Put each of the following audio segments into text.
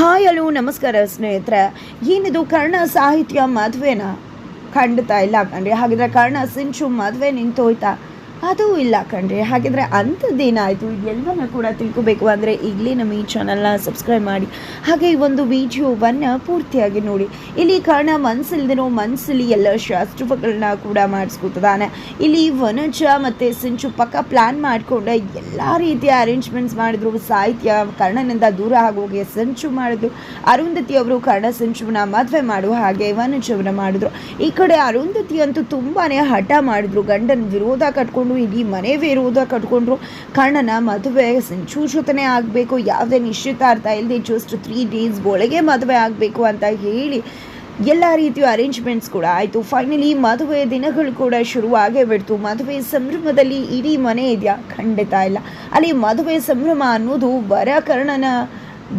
Hi hello, ನಮಸ್ಕಾರ ಸ್ನೇಹಿತರೆ. ಏನಿದು ಕರ್ಣ ಸಾಹಿತ್ಯ ಮದುವೆನ? ಖಂಡಿತ ಇಲ್ಲ ಕಣ್ರಿ. ಹಾಗಿದ್ರೆ ಕರ್ಣ ಸಿಂಚು ಮದುವೆ ನಿಂತೋಯ್ತಾ? ಅದು ಇಲ್ಲ ಕಣ್ರಿ. ಹಾಗಿದ್ರೆ ಅಂಥದ್ದೇನಾಯಿತು ಇದೆಲ್ಲವನ್ನ ಕೂಡ ತಿಳ್ಕೊಬೇಕು. ಅಂದರೆ ಈಗಲೇ ನಮ್ಮ ಈ ಚಾನಲ್ನ ಸಬ್ಸ್ಕ್ರೈಬ್ ಮಾಡಿ. ಹಾಗೆ ಈ ಒಂದು ವಿಡಿಯೋವನ್ನು ಪೂರ್ತಿಯಾಗಿ ನೋಡಿ. ಇಲ್ಲಿ ಕರ್ಣ ಮನಸ್ಸಿಲ್ದಿರೋ ಮನಸ್ಸಲ್ಲಿ ಎಲ್ಲ ಶಾಸ್ತ್ರಗಳನ್ನ ಕೂಡ ಮಾಡಿಸ್ಕೊತಿದ್ದಾನೆ. ಇಲ್ಲಿ ವನಜ ಮತ್ತು ಸಿಂಚು ಪಕ್ಕ ಪ್ಲ್ಯಾನ್ ಮಾಡಿಕೊಂಡು ಎಲ್ಲ ರೀತಿಯ ಅರೇಂಜ್ಮೆಂಟ್ಸ್ ಮಾಡಿದ್ರು. ಸಾಹಿತ್ಯ ಕರ್ಣನಿಂದ ದೂರ ಆಗೋಗಿ ಸಂಚು ಮಾಡಿದ್ರು. ಅರುಂಧತಿ ಅವರು ಕರ್ಣ ಸಂಚುವನ್ನ ಮದುವೆ ಮಾಡುವ ಹಾಗೆ ವನಜವನ್ನ ಮಾಡಿದ್ರು. ಈ ಕಡೆ ಅರುಂಧತಿ ಅಂತೂ ತುಂಬಾ ಹಠ ಮಾಡಿದ್ರು. ಗಂಡನ ವಿರೋಧ ಕಟ್ಕೊಂಡು ಇಡೀ ಮನೆ ವಿರೋಧ ಕಟ್ಕೊಂಡ್ರು. ಕಣ್ಣನ ಮದುವೆ ಸಂಚೂಚನೆ ಆಗಬೇಕು, ಯಾವುದೇ ನಿಶ್ಚಿತಾರ್ಥ ಇಲ್ಲದೆ ಜಸ್ಟ್ ತ್ರೀ ಡೇಸ್ ಒಳಗೆ ಮದುವೆ ಆಗಬೇಕು ಅಂತ ಹೇಳಿ ಎಲ್ಲ ರೀತಿಯ ಅರೇಂಜ್ಮೆಂಟ್ಸ್ ಕೂಡ ಆಯಿತು. ಫೈನಲಿ ಮದುವೆ ದಿನಗಳು ಕೂಡ ಶುರುವಾಗೇ ಬಿಡ್ತು. ಮದುವೆ ಸಂಭ್ರಮದಲ್ಲಿ ಇಡೀ ಮನೆ ಇದೆಯಾ? ಖಂಡಿತ ಇಲ್ಲ. ಅಲ್ಲಿ ಮದುವೆ ಸಂಭ್ರಮ ಅನ್ನೋದು ವರಕರ್ಣನ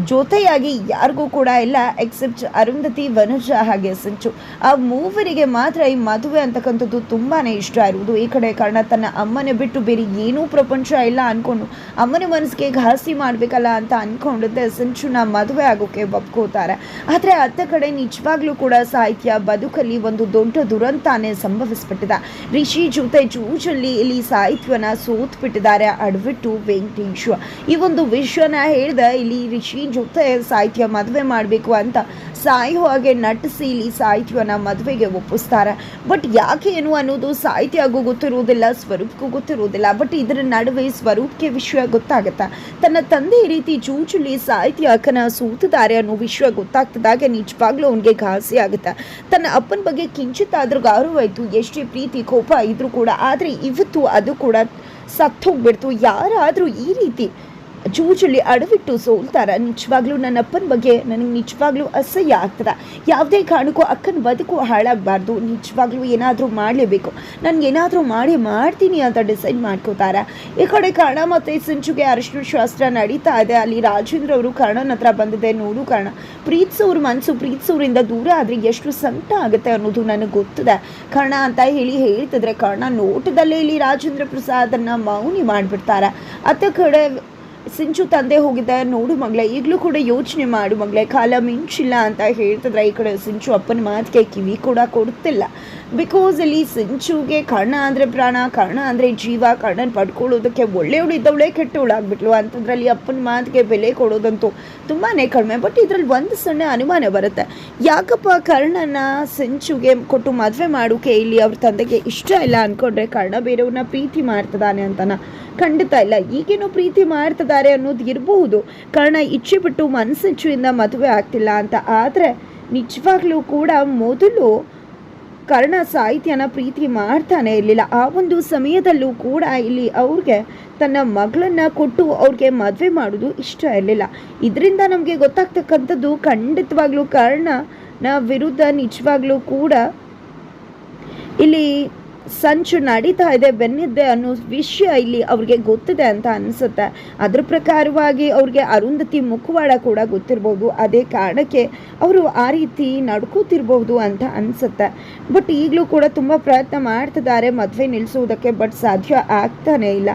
ಜೊತೆಯಾಗಿ ಯಾರಿಗೂ ಕೂಡ ಇಲ್ಲ ಎಕ್ಸೆಪ್ಟ್ ಅರುಂಧತಿ, ವನುಜ ಹಾಗೆ ಸಂಚು. ಆ ಮೂವರಿಗೆ ಮಾತ್ರ ಈ ಮದುವೆ ಅಂತಕ್ಕಂಥದ್ದು ತುಂಬಾ ಇಷ್ಟ ಇರುವುದು. ಈ ಕಡೆ ಕಾರಣ ತನ್ನ ಅಮ್ಮನ ಬಿಟ್ಟು ಬೇರೆ ಏನೂ ಪ್ರಪಂಚ ಇಲ್ಲ ಅಂದ್ಕೊಂಡು ಅಮ್ಮನ ಮನಸ್ಸಿಗೆ ಘಾಸಿ ಮಾಡಬೇಕಲ್ಲ ಅಂತ ಅಂದ್ಕೊಂಡಿದ್ದೆ ಸಂಚುನ ಮದುವೆ ಆಗೋಕೆ ಒಪ್ಕೋತಾರೆ ಆದರೆ ಅತ್ತ ಕಡೆ ನಿಜವಾಗ್ಲೂ ಕೂಡ ಸಾಹಿತ್ಯ ಬದುಕಲ್ಲಿ ಒಂದು ದೊಡ್ಡ ದುರಂತಾನೆ ಸಂಭವಿಸ್ಬಿಟ್ಟಿದೆ. ರಿಷಿ ಜೊತೆ ಜೂಜಲ್ಲಿ ಇಲ್ಲಿ ಸಾಹಿತ್ಯನ ಸೋತ್ಬಿಟ್ಟಿದ್ದಾರೆ ಅಡ್ಬಿಟ್ಟು ವೆಂಕಟೇಶ್ ಈ ಒಂದು ವಿಷಯನ ಹೇಳ್ದ ಇಲ್ಲಿ ರಿಷಿ ಜೊತೆ ಸಾಹಿತ್ಯ ಮದುವೆ ಮಾಡಬೇಕು ಅಂತ ಸಾಯೋ ಹಾಗೆ ನಟಿಸಿ ಇಲ್ಲಿ ಸಾಹಿತ್ಯನ ಮದುವೆಗೆ ಒಪ್ಪಿಸ್ತಾರೆ. ಬಟ್ ಯಾಕೆ ಏನು ಅನ್ನೋದು ಸಾಹಿತ್ಯಗೂ ಗೊತ್ತಿರುವುದಿಲ್ಲ, ಸ್ವರೂಪ್ಗೂ ಗೊತ್ತಿರುವುದಿಲ್ಲ. ಬಟ್ ಇದರ ನಡುವೆ ಸ್ವರೂಪಕ್ಕೆ ವಿಷಯ ಗೊತ್ತಾಗುತ್ತೆ? ತನ್ನ ತಂದೆ ಈ ರೀತಿ ಚೂಚುಲಿ ಸಾಹಿತ್ಯ ಅಕ್ಕನ ಸೂತಿದ್ದಾರೆ ಅನ್ನೋ ವಿಷಯ ಗೊತ್ತಾಗ್ತದಾಗೆ ನಿಜವಾಗ್ಲೂ ಅವನಿಗೆ ಘಾಸಿ ಆಗುತ್ತೆ. ತನ್ನ ಅಪ್ಪನ ಬಗ್ಗೆ ಕಿಂಚಿತ್ತಾದ್ರೂ ಗೌರವ ಇತ್ತು ಎಷ್ಟೇ ಪ್ರೀತಿ, ಕೋಪ ಇದ್ರೂ ಕೂಡ, ಆದರೆ ಇವತ್ತು ಅದು ಕೂಡ ಸತ್ತೋಗ್ಬಿಡ್ತು. ಯಾರಾದರೂ ಈ ರೀತಿ ಜೂಜಲ್ಲಿ ಅಡವಿಟ್ಟು ಸೋಲ್ತಾರೆ. ನಿಜವಾಗ್ಲೂ ನನ್ನ ಅಪ್ಪನ ಬಗ್ಗೆ ನನಗೆ ನಿಜವಾಗ್ಲೂ ಅಸಹ್ಯ ಆಗ್ತದೆ. ಯಾವುದೇ ಕಾರಣಕ್ಕೂ ಅಕ್ಕನ ಬದುಕು ಹಾಳಾಗಬಾರ್ದು. ನಿಜವಾಗ್ಲೂ ಏನಾದರೂ ಮಾಡಲೇಬೇಕು. ನನಗೆ ಏನಾದರೂ ಮಾಡಿ ಮಾಡ್ತೀನಿ ಅಂತ ಡಿಸೈಡ್ ಮಾಡ್ಕೋತಾರೆ. ಈ ಕಡೆ ಕರ್ಣ ಮತ್ತು ಸಿಂಚುಗೆ ಅರಿಶಿನ ಶಾಸ್ತ್ರ ನಡೀತಾ ಇದೆ. ಅಲ್ಲಿ ರಾಜೇಂದ್ರ ಅವರು ಕರ್ಣನ ಹತ್ರ ಬಂದಿದೆ. ನೋಡು ಕರ್ಣ ಅವ್ರ ಮನಸ್ಸು ಪ್ರೀತಿಸೋರಿಂದ ದೂರ ಆದರೆ ಎಷ್ಟು ಸಂಕಟ ಆಗುತ್ತೆ ಅನ್ನೋದು ನನಗೆ ಗೊತ್ತಿದೆ. ಕರ್ಣ ಅಂತ ಹೇಳಿ ಹೇಳ್ತಿದ್ರೆ ಕರ್ಣ ನೋಟದಲ್ಲೇ ಇಲ್ಲಿ ರಾಜೇಂದ್ರ ಪ್ರಸಾದನ್ನ ಮೌನಿ ಮಾಡಿಬಿಡ್ತಾರೆ. ಅತ್ತ ಕಡೆ ಸಿಂಚು ತಂದೆ ಹೋಗಿದ್ದ ನೋಡು ಮಗಳೇ, ಈಗಲೂ ಕೂಡ ಯೋಚನೆ ಮಾಡು ಮಗಳೇ, ಕಾಲ ಮಿಂಚಿಲ್ಲ ಅಂತ ಹೇಳ್ತಿದ್ರೆ ಈ ಕಡೆ ಸಿಂಚು ಅಪ್ಪನ ಮಾತಿಗೆ ಕಿವಿ ಕೂಡ ಕೊಡ್ತಿಲ್ಲ. ಬಿಕಾಸ್ ಅಲ್ಲಿ ಸಿಂಚುಗೆ ಕರ್ಣ ಅಂದರೆ ಪ್ರಾಣ, ಕರ್ಣ ಅಂದರೆ ಜೀವ, ಕರ್ಣನ ಪಡ್ಕೊಳ್ಳೋದಕ್ಕೆ ಒಳ್ಳೆಯವಳು ಇದ್ದವಳೇ ಕೆಟ್ಟವಳಾಗ್ಬಿಟ್ಲು ಅಂತದ್ರಲ್ಲಿ ಅಪ್ಪನ ಮಾತಿಗೆ ಬೆಲೆ ಕೊಡೋದಂತೂ ತುಂಬಾ ಕಡಿಮೆ. ಬಟ್ ಇದರಲ್ಲಿ ಒಂದು ಸಣ್ಣ ಅನುಮಾನ ಬರುತ್ತೆ. ಯಾಕಪ್ಪ ಕರ್ಣನ ಸಿಂಚುಗೆ ಕೊಟ್ಟು ಮದುವೆ ಮಾಡೋಕೆ ಇಲ್ಲಿ ಅವ್ರ ತಂದೆಗೆ ಇಷ್ಟ ಇಲ್ಲ ಅಂದ್ಕೊಂಡ್ರೆ ಕರ್ಣ ಬೇರೆಯವ್ರನ್ನ ಪ್ರೀತಿ ಮಾಡ್ತದಾನೆ ಅಂತನ ಖಂಡಿತ ಇಲ್ಲ. ಈಗೇನು ಪ್ರೀತಿ ಮಾಡ್ತಿದ್ದಾರೆ ಅನ್ನೋದು ಇರಬಹುದು. ಕಾರಣ ಇಚ್ಛೆ ಬಿಟ್ಟು ಮನಸ್ಸಿಚ್ಛೆಯಿಂದ ಮದುವೆ ಆಗ್ತಿಲ್ಲ ಅಂತ. ಆದರೆ ನಿಜವಾಗ್ಲೂ ಕೂಡ ಮೊದಲು ಕರ್ಣ ಸಾಹಿತ್ಯನ ಪ್ರೀತಿ ಮಾಡ್ತಾನೆ ಇರಲಿಲ್ಲ. ಆ ಒಂದು ಸಮಯದಲ್ಲೂ ಕೂಡ ಇಲ್ಲಿ ಅವ್ರಿಗೆ ತನ್ನ ಮಗಳನ್ನು ಕೊಟ್ಟು ಅವ್ರಿಗೆ ಮದುವೆ ಮಾಡೋದು ಇಷ್ಟ ಇರಲಿಲ್ಲ. ಇದರಿಂದ ನಮಗೆ ಗೊತ್ತಾಗ್ತಕ್ಕಂಥದ್ದು ಖಂಡಿತವಾಗ್ಲೂ ಕರ್ಣನ ವಿರುದ್ಧ ನಿಜವಾಗ್ಲೂ ಕೂಡ ಇಲ್ಲಿ ಸಂಚು ನಡೀತಾ ಇದೆ, ಬೆನ್ನಿದ್ದೆ ಅನ್ನೋ ವಿಷಯ ಇಲ್ಲಿ ಅವ್ರಿಗೆ ಗೊತ್ತಿದೆ ಅಂತ ಅನಿಸುತ್ತೆ. ಅದ್ರ ಪ್ರಕಾರವಾಗಿ ಅವ್ರಿಗೆ ಅರುಂಧತಿ ಮುಖವಾಡ ಕೂಡ ಗೊತ್ತಿರ್ಬೋದು. ಅದೇ ಕಾರಣಕ್ಕೆ ಅವರು ಆ ರೀತಿ ನಡ್ಕೋತಿರ್ಬೋದು ಅಂತ ಅನಿಸುತ್ತೆ. ಬಟ್ ಈಗಲೂ ಕೂಡ ತುಂಬ ಪ್ರಯತ್ನ ಮಾಡ್ತಿದ್ದಾರೆ, ಮದುವೆ ನಿಲ್ಲಿಸುವುದಕ್ಕೆ ಬಟ್ ಸಾಧ್ಯ ಆಗ್ತಾನೇ ಇಲ್ಲ.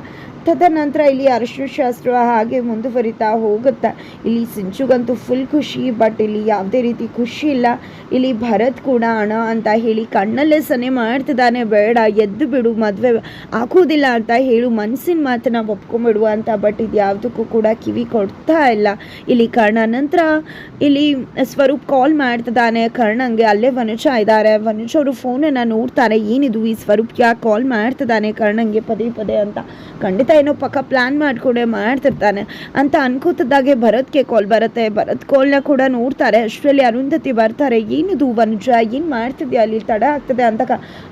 ತದನಂತರ ಇಲ್ಲಿ ಅರಿಶಿನ ಶಾಸ್ತ್ರ ಹಾಗೆ ಮುಂದುವರಿತಾ ಹೋಗುತ್ತೆ. ಇಲ್ಲಿ ಸಿಂಚುಗಂತೂ ಫುಲ್ ಖುಷಿ ಬಟ್ ಇಲ್ಲಿ ಯಾವುದೇ ರೀತಿ ಖುಷಿ ಇಲ್ಲ. ಇಲ್ಲಿ ಭರತ್ ಕೂಡ ಅಣ ಅಂತ ಹೇಳಿ ಕಣ್ಣಲ್ಲೇ ಸನೆ ಮಾಡ್ತಿದ್ದಾನೆ. ಬೇಡ, ಎದ್ದು ಬಿಡು, ಮದುವೆ ಆಗೋದಿಲ್ಲ ಅಂತ ಹೇಳು ಮನಸ್ಸಿನ ಮಾತನ್ನ ಒಪ್ಕೊಂಬಿಡು ಅಂತ ಬಟ್ ಇದು ಯಾವುದಕ್ಕೂ ಕೂಡ ಕಿವಿ ಕೊಡ್ತಾ ಇಲ್ಲ. ಇಲ್ಲಿ ಕರ್ಣ ನಂತರ ಇಲ್ಲಿ ಸ್ವರೂಪ್ ಕಾಲ್ ಮಾಡ್ತಿದ್ದಾನೆ. ಕರ್ಣಂಗೆ ಅಲ್ಲೇ ವನುಜ ಇದ್ದಾರೆ. ವನುಜ ಅವರು ಫೋನನ್ನು ನೋಡ್ತಾರೆ. ಏನಿದು ಈ ಸ್ವರೂಪ್? ಯಾಕೆ ಕಾಲ್ ಮಾಡ್ತಿದ್ದಾನೆ? ಕರ್ಣಂಗೆ ಪದೇ ಪದೇ ಅಂತ ಖಂಡಿತ ಏನೋ ಪಕ್ಕ ಪ್ಲ್ಯಾನ್ ಮಾಡಿಕೊಂಡೆ ಮಾಡ್ತಿರ್ತಾನೆ ಅಂತ ಅನ್ಕೋತಿದ್ದಾಗೆ ಭರತ್ಗೆ ಕಾಲ್ ಬರುತ್ತೆ. ಭರತ್ ಕಾಲ್ನ ಕೂಡ ನೋಡ್ತಾರೆ. ಅಷ್ಟರಲ್ಲಿ ಅರುಂಧತಿ ಬರ್ತಾರೆ. ಏನಿದು ವನುಜ? ಏನು ಮಾಡ್ತಿದ್ಯಾ? ಅಲ್ಲಿ ತಡ ಆಗ್ತದೆ ಅಂತ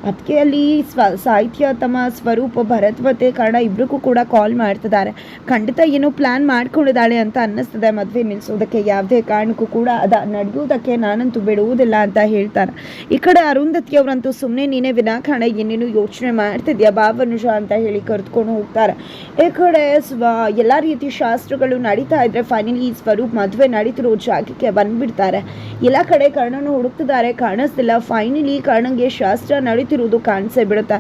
ಅದಕ್ಕೆ ಅಲ್ಲಿ ಸ್ವ, ಸಾಹಿತ್ಯ ತಮ್ಮ ಸ್ವರೂಪ ಭರತ್ ಮತ್ತು ಕನ್ನಡ ಇಬ್ಬರಿಗೂ ಕೂಡ ಕಾಲ್ ಮಾಡ್ತಿದ್ದಾರೆ. ಖಂಡಿತ ಏನೋ ಪ್ಲ್ಯಾನ್ ಮಾಡ್ಕೊಂಡಿದ್ದಾಳೆ ಅಂತ ಅನ್ನಿಸ್ತದೆ. ಮದುವೆ ನಿಲ್ಲಿಸೋದಕ್ಕೆ ಯಾವುದೇ ಕಾರಣಕ್ಕೂ ಕೂಡ ಅದ ನಡೆಯುವುದಕ್ಕೆ ನಾನಂತೂ ಬಿಡುವುದಿಲ್ಲ ಅಂತ ಹೇಳ್ತಾರೆ. ಈ ಕಡೆ ಅರುಂಧತಿ ಅವರಂತೂ ಸುಮ್ಮನೆ ನೀನೇ ವಿನಾಕಾರಣ, ಏನೇನು ಯೋಚನೆ ಮಾಡ್ತಿದ್ಯಾ? ಬಾ ಅಂತ ಹೇಳಿ ಕರೆದುಕೊಂಡು ಹೋಗ್ತಾರೆ. ಈ ಕಡೆ ಸ್ವ ಎಲ್ಲ ರೀತಿ ಶಾಸ್ತ್ರಗಳು ನಡೀತಾ ಇದ್ರೆ ಫೈನಲಿ ಈ ಸ್ವರೂಪ್ ಮದುವೆ ನಡೀತಿರೋ ಜಾಗಕ್ಕೆ ಬಂದ್ಬಿಡ್ತಾರೆ. ಎಲ್ಲ ಕಡೆ ಕರ್ಣನ ಹುಡುಕ್ತಿದ್ದಾರೆ, ಕಾಣಿಸ್ತಿಲ್ಲ. ಫೈನಲಿ ಕರ್ಣಂಗೆ ಶಾಸ್ತ್ರ ನಡೀತಿರುವುದು ಕಾಣಿಸೇ ಬಿಡುತ್ತೆ.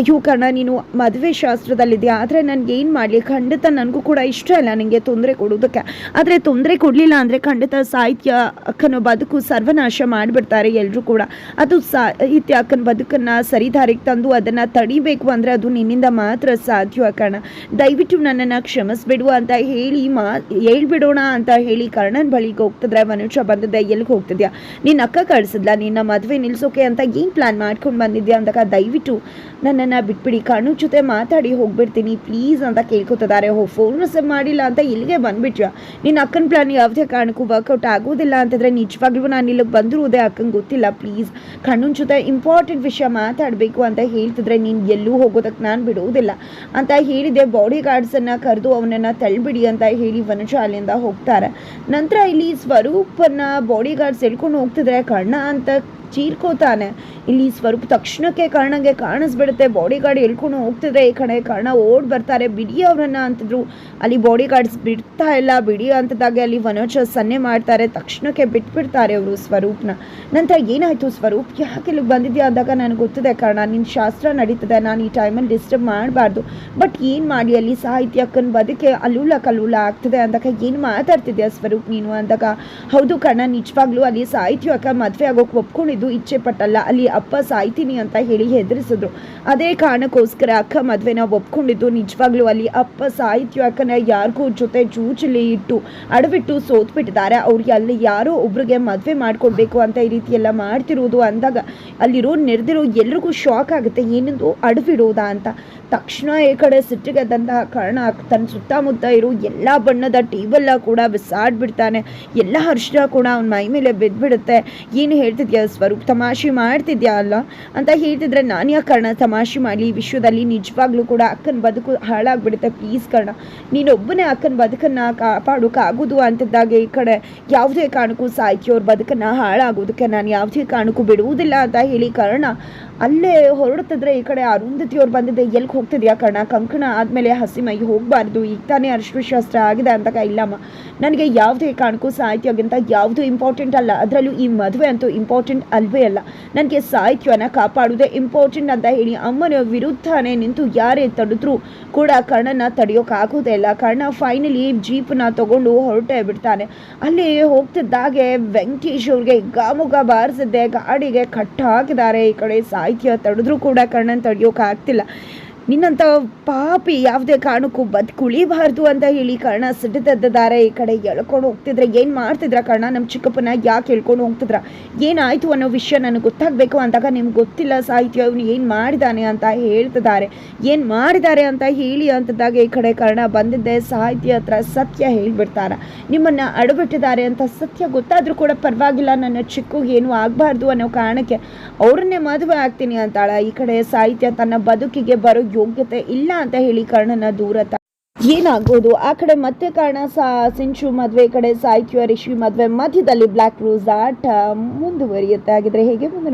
ಅಯ್ಯೋ ಕರ್ಣ, ನೀನು ಮದುವೆ ಶಾಸ್ತ್ರದಲ್ಲಿದ್ಯಾ? ಆದರೆ ನನಗೆ ಏನು ಮಾಡಲಿ? ಖಂಡಿತ ನನಗೂ ಕೂಡ ಇಷ್ಟ ಇಲ್ಲ ನನಗೆ ತೊಂದರೆ ಕೊಡೋದಕ್ಕೆ. ಆದರೆ ತೊಂದರೆ ಕೊಡಲಿಲ್ಲ ಅಂದರೆ ಖಂಡಿತ ಸಾಹಿತ್ಯ ಅಕ್ಕನ ಬದುಕು ಸರ್ವನಾಶ ಮಾಡಿಬಿಡ್ತಾರೆ ಎಲ್ಲರೂ ಕೂಡ. ಅದು ಸಾಹಿತ್ಯ ಅಕ್ಕನ ಬದುಕನ್ನು ಸರಿದಾರಿಗೆ ತಂದು ಅದನ್ನು ತಡಿಬೇಕು ಅಂದರೆ ಅದು ನಿನ್ನಿಂದ ಮಾತ್ರ ಸಾಧ್ಯ ಕರ್ಣ. ದಯವಿಟ್ಟು ನನ್ನನ್ನು ಕ್ಷಮಿಸ್ಬಿಡು ಅಂತ ಹೇಳಿ ಮಾ, ಹೇಳ್ಬಿಡೋಣ ಅಂತ ಹೇಳಿ ಕರ್ಣನ್ ಬಳಿಗೆ ಹೋಗ್ತಿದ್ರೆ, ಮನುಷ್ಯ ಬಂದಿದ್ದೆ ಎಲ್ಲಿಗೆ ಹೋಗ್ತಿದ್ಯಾ? ನಿನ್ನ ಅಕ್ಕ ಕಳಿಸಿದ್ಲ? ನಿನ್ನ ಮದುವೆ ನಿಲ್ಸೋಕೆ ಅಂತ ಏನು ಪ್ಲ್ಯಾನ್ ಮಾಡ್ಕೊಂಡು ಬಂದಿದ್ಯಾ ಅಂತ ದಯವಿಟ್ಟು ನನ್ನನ್ನು ಬಿಟ್ಬಿಡಿ. ಕಣ್ಣು ಜೊತೆ ಮಾತಾಡಿ ಹೋಗ್ಬಿಡ್ತೀನಿ ಪ್ಲೀಸ್ ಅಂತ ಕೇಳ್ಕೊತಿದ್ದಾರೆ. ಹೋ ಫೋನ್ ಮಾಡಿಲ್ಲ ಅಂತ ಇಲ್ಲಿಗೆ ಬಂದ್ಬಿಟ್ಯಾ? ನಿನ್ನ ಅಕ್ಕನ ಪ್ಲಾನ್ ಯಾವುದೇ ಕಾರಣಕ್ಕೂ ವರ್ಕೌಟ್ ಆಗೋದಿಲ್ಲ ಅಂತಂದರೆ ನಿಜವಾಗ್ಲೂ ನಾನು ಇಲ್ಲಿಗೆ ಬಂದಿರೋದೇ ಅಕ್ಕಂಗೆ ಗೊತ್ತಿಲ್ಲ ಪ್ಲೀಸ್ ಕಣ್ಣನ ಜೊತೆ ಇಂಪಾರ್ಟೆಂಟ್ ವಿಷಯ ಮಾತಾಡಬೇಕು ಅಂತ ಹೇಳ್ತಿದ್ರೆ ನೀನು ಎಲ್ಲೂ ಹೋಗೋದಕ್ಕೆ ನಾನು ಬಿಡುವುದಿಲ್ಲ ಅಂತ ಹೇಳಿದೆ ಬಾಡಿ ಗಾರ್ಡ್ಸನ್ನು ಕರೆದು ಅವನನ್ನು ತಳ್ಳಿಬಿಡಿ ಅಂತ ಹೇಳಿ ವನಜ ಅಲ್ಲಿಂದ ಹೋಗ್ತಾರೆ. ನಂತರ ಇಲ್ಲಿ ಸ್ವರೂಪನ್ನ ಬಾಡಿ ಗಾರ್ಡ್ಸ್ ಎಳ್ಕೊಂಡು ಹೋಗ್ತಿದ್ರೆ ಕರ್ಣ ಅಂತ ಚೀರ್ಕೋತಾನೆ. ಇಲ್ಲಿ ಸ್ವರೂಪ ತಕ್ಷಣಕ್ಕೆ ಕರ್ಣಗೆ ಕಾಣಿಸ್ಬಿಡುತ್ತೆ. ಬಾಡಿ ಗಾರ್ಡ್ ಎಳ್ಕೊಂಡು ಹೋಗ್ತಿದ್ರೆ ಈ ಕಡೆ ಕಾರಣ ಓಡ್ ಬರ್ತಾರೆ. ಬಿಡಿ ಅವರನ್ನ ಅಂತಿದ್ರು. ಅಲ್ಲಿ ಬಾಡಿ ಗಾರ್ಡ್ಸ್ ಬಿಡ್ತಾ ಇಲ್ಲ. ಬಿಡಿ ಅಂತದಾಗೆ ಅಲ್ಲಿ ವನೋಜ ಸನ್ನೆ ಮಾಡ್ತಾರೆ. ತಕ್ಷಣಕ್ಕೆ ಬಿಟ್ಬಿಡ್ತಾರೆ ಅವರು ಸ್ವರೂಪ್ನ. ನಂತರ ಏನಾಯ್ತು ಸ್ವರೂಪ್? ಯಾಕೆ ಇಲ್ಲಿಗೆ ಬಂದಿದ್ಯಾ ಅಂದಾಗ ನನಗೆ ಗೊತ್ತಿದೆ ಕಾರಣ. ನಿನ್ನ ಶಾಸ್ತ್ರ ನಡೀತದೆ. ನಾನು ಈ ಟೈಮಲ್ಲಿ ಡಿಸ್ಟರ್ಬ್ ಮಾಡಬಾರ್ದು. ಬಟ್ ಏನು ಮಾಡಿ ಅಲ್ಲಿ ಸಾಹಿತ್ಯ ಅಕ್ಕನ ಬದುಕೆ ಅಲ್ಲೂಲ ಕಲ್ಲೂಲ ಆಗ್ತದೆ ಅಂದಾಗ ಏನು ಮಾತಾಡ್ತಿದ್ಯಾ ಸ್ವರೂಪ್ ನೀನು ಅಂದಾಗ? ಹೌದು ಕಣ್ಣ ನಿಜವಾಗ್ಲೂ ಅಲ್ಲಿ ಸಾಹಿತ್ಯ ಅಕ್ಕ ಮದುವೆ ಆಗೋಕೆ ಒಪ್ಕೊಂಡಿದ್ದು ಇಚ್ಛೆ ಪಟ್ಟಲ್ಲ ಅಲ್ಲಿ ಅಪ್ಪ ಸಾಯ್ತೀನಿ ಅಂತ ಹೇಳಿ ಹೆದರಿಸಿದ್ರು. ಅದೇ ಕಾರಣಕ್ಕೋಸ್ಕರ ಅಕ್ಕ ಮದುವೆನ ಒಪ್ಕೊಂಡಿದ್ದು. ನಿಜವಾಗ್ಲೂ ಅಲ್ಲಿ ಅಪ್ಪ ಸಾಹಿತ್ಯ ಅಕ್ಕನ ಯಾರಿಗೂ ಜೊತೆ ಜೂಚಲ್ಲಿ ಇಟ್ಟು ಅಡವಿಟ್ಟು ಸೋತ್ಬಿಟ್ಟಿದ್ದಾರೆ. ಅವ್ರಿಗೆ ಅಲ್ಲಿ ಯಾರೋ ಒಬ್ರಿಗೆ ಮದುವೆ ಮಾಡ್ಕೊಡ್ಬೇಕು ಅಂತ ಈ ರೀತಿ ಎಲ್ಲ ಮಾಡ್ತಿರೋದು ಅಂದಾಗ ಅಲ್ಲಿರೋ ನೆರೆದಿರೋ ಎಲ್ರಿಗೂ ಶಾಕ್ ಆಗುತ್ತೆ. ಏನೆಂದು ಅಡವಿಡೋದಾ ಅಂತ. ತಕ್ಷಣ ಈ ಕಡೆ ಸಿಟ್ಟಿಗೆದ್ದಂತಹ ಕಾರಣ, ತನ್ನ ಸುತ್ತಮುತ್ತ ಇರೋ ಎಲ್ಲ ಬಣ್ಣದ ಟೇಬಲ್ಲ ಕೂಡ ಬಿಸಾಡ್ಬಿಡ್ತಾನೆ. ಎಲ್ಲ ಹರ್ಷ ಕೂಡ ಅವ್ನ ಮೈ ಮೇಲೆ ಬಿದ್ದುಬಿಡುತ್ತೆ ಏನು ಹೇಳ್ತಿದ್ಯಾ ಸ್ವರೂಪ್ ತಮಾಷೆ ಮಾಡ್ತಿದ್ಯಾ ಅಲ್ಲ ಅಂತ ಹೇಳ್ತಿದ್ರೆ ನಾನು ಯಾಕೆ ಕರ್ಣ ತಮಾಷೆ ಮಾಡಲಿ? ವಿಶ್ವದಲ್ಲಿ ನಿಜವಾಗ್ಲೂ ಕೂಡ ಅಕ್ಕನ ಬದುಕು ಹಾಳಾಗ್ಬಿಡುತ್ತೆ. ಪ್ಲೀಸ್ ಕರ್ಣ, ನೀನೊಬ್ಬನೇ ಅಕ್ಕನ ಬದುಕನ್ನು ಕಾಪಾಡೋಕ್ಕಾಗೋದು ಅಂತಿದ್ದಾಗ ಈ ಕಡೆ ಯಾವುದೇ ಕಾರಣಕ್ಕೂ ಸಾಹಿತ್ಯ ಅವ್ರ ಬದುಕನ್ನು ಹಾಳಾಗೋದಕ್ಕೆ ನಾನು ಯಾವುದೇ ಕಾರಣಕ್ಕೂ ಬಿಡುವುದಿಲ್ಲ ಅಂತ ಹೇಳಿ ಕರ್ಣ ಅಲ್ಲೇ ಹೊರಡ್ತಿದ್ರೆ ಈ ಕಡೆ ಅರುಂಧತಿ ಅವ್ರು ಬಂದಿದ್ದೆ. ಎಲ್ಲಿಗೆ ಹೋಗ್ತಿದ್ಯಾ ಕರ್ಣ ಕಂಕಣ ಆದಮೇಲೆ ಹಸಿ ಮೈ ಹೋಗಬಾರ್ದು. ಈಗ ತಾನೇ ಅರ್ಶ್ವಶಾಸ್ತ್ರ ಆಗಿದೆ ಅಂದಾಗ ಇಲ್ಲಮ್ಮ. ನನಗೆ ಯಾವುದೇ ಕಾರಣಕ್ಕೂ ಸಾಹಿತ್ಯಗಿಂತ ಯಾವುದು ಇಂಪಾರ್ಟೆಂಟ್ ಅಲ್ಲ. ಅದರಲ್ಲೂ ಈ ಮದುವೆ ಅಂತೂ ಇಂಪಾರ್ಟೆಂಟ್ ಅಲ್ವೇ ಅಲ್ಲ. ನನಗೆ ಸಾಹಿತ್ಯನ ಕಾಪಾಡುವುದೇ ಇಂಪಾರ್ಟೆಂಟ್ ಅಂತ ಹೇಳಿ ಅಮ್ಮನ ವಿರುದ್ಧನೇ ನಿಂತು ಯಾರೇ ತಡೆದ್ರು ಕೂಡ ಕರ್ಣನ ತಡೆಯೋಕ್ಕಾಗೋದೇ ಇಲ್ಲ. ಕರ್ಣ ಫೈನಲಿ ಜೀಪನ್ನ ತಗೊಂಡು ಹೊರಟೇ ಬಿಡ್ತಾನೆ. ಅಲ್ಲಿ ಹೋಗ್ತಿದ್ದಾಗೆ ವೆಂಕಟೇಶ್ ಅವ್ರಿಗೆ ಗಾಮುಗ ಬಾರಿಸಿದ್ದೆ. ಗಾಡಿಗೆ ಕಟ್ಟಾಕಿದ್ದಾರೆ ಈ ಕಡೆ ಸಾಹಿತ್ಯ ತಡೆದ್ರು ಕೂಡ ಕರ್ಣನ್ ತಡೆಯೋಕ್ಕಾಗ್ತಿಲ್ಲ ನಿನ್ನಂಥ ಪಾಪಿ ಯಾವುದೇ ಕಾರಣಕ್ಕೂ ಬದುಕುಳಿಬಾರ್ದು ಅಂತ ಹೇಳಿ ಕರ್ಣ ಸಿಡ್ದದ್ದಾರೆ ಈ ಕಡೆ ಎಳ್ಕೊಂಡು ಹೋಗ್ತಿದ್ರೆ. ಏನು ಮಾಡ್ತಿದ್ರ ಕರ್ಣ? ನಮ್ಮ ಚಿಕ್ಕಪ್ಪನ ಯಾಕೆ ಎಳ್ಕೊಂಡು ಹೋಗ್ತಿದ್ರ? ಏನಾಯಿತು ಅನ್ನೋ ವಿಷಯ ನನಗೆ ಗೊತ್ತಾಗಬೇಕು ಅಂದಾಗ ನಿಮ್ಗೆ ಗೊತ್ತಿಲ್ಲ ಸಾಹಿತ್ಯ, ಅವನು ಏನು ಮಾಡಿದಾನೆ ಅಂತ ಹೇಳ್ತಿದ್ದಾರೆ. ಏನು ಮಾಡಿದ್ದಾರೆ ಅಂತ ಹೇಳಿ ಅಂತದಾಗ ಈ ಕಡೆ ಕರ್ಣ ಬಂದಿದ್ದೆ. ಸಾಹಿತ್ಯ ಹತ್ರ ಸತ್ಯ ಹೇಳ್ಬಿಡ್ತಾರೆ. ನಿಮ್ಮನ್ನು ಅಡಬಿಟ್ಟಿದ್ದಾರೆ ಅಂತ ಸತ್ಯ ಗೊತ್ತಾದರೂ ಕೂಡ ಪರವಾಗಿಲ್ಲ. ನನ್ನ ಚಿಕ್ಕಗೆ ಏನು ಆಗಬಾರ್ದು ಅನ್ನೋ ಕಾರಣಕ್ಕೆ ಅವ್ರನ್ನೇ ಮದುವೆ ಆಗ್ತೀನಿ ಅಂತಾಳೆ. ಈ ಕಡೆ ಸಾಹಿತ್ಯ ತನ್ನ ಬದುಕಿಗೆ ಬರೋ ಯೋಗ್ಯತೆ ಇಲ್ಲ ಅಂತ ಹೇಳಿ ಕರ್ಣನ ದೂರ ಏನಾಗೋದು? ಆ ಕಡೆ ಮತ್ತೆ ಕಾರಣ ಸಾ ಸಿಂಚು ಮದುವೆ ಕಡೆ ಸಾಹಿತ್ಯ ರಿಷಿ ಮದುವೆ ಮಧ್ಯದಲ್ಲಿ ಬ್ಲ್ಯಾಕ್ ರೋಸ್ ಆಟ ಮುಂದುವರಿಯುತ್ತೆ. ಆಗಿದ್ರೆ ಹೇಗೆ ಮುಂದೆ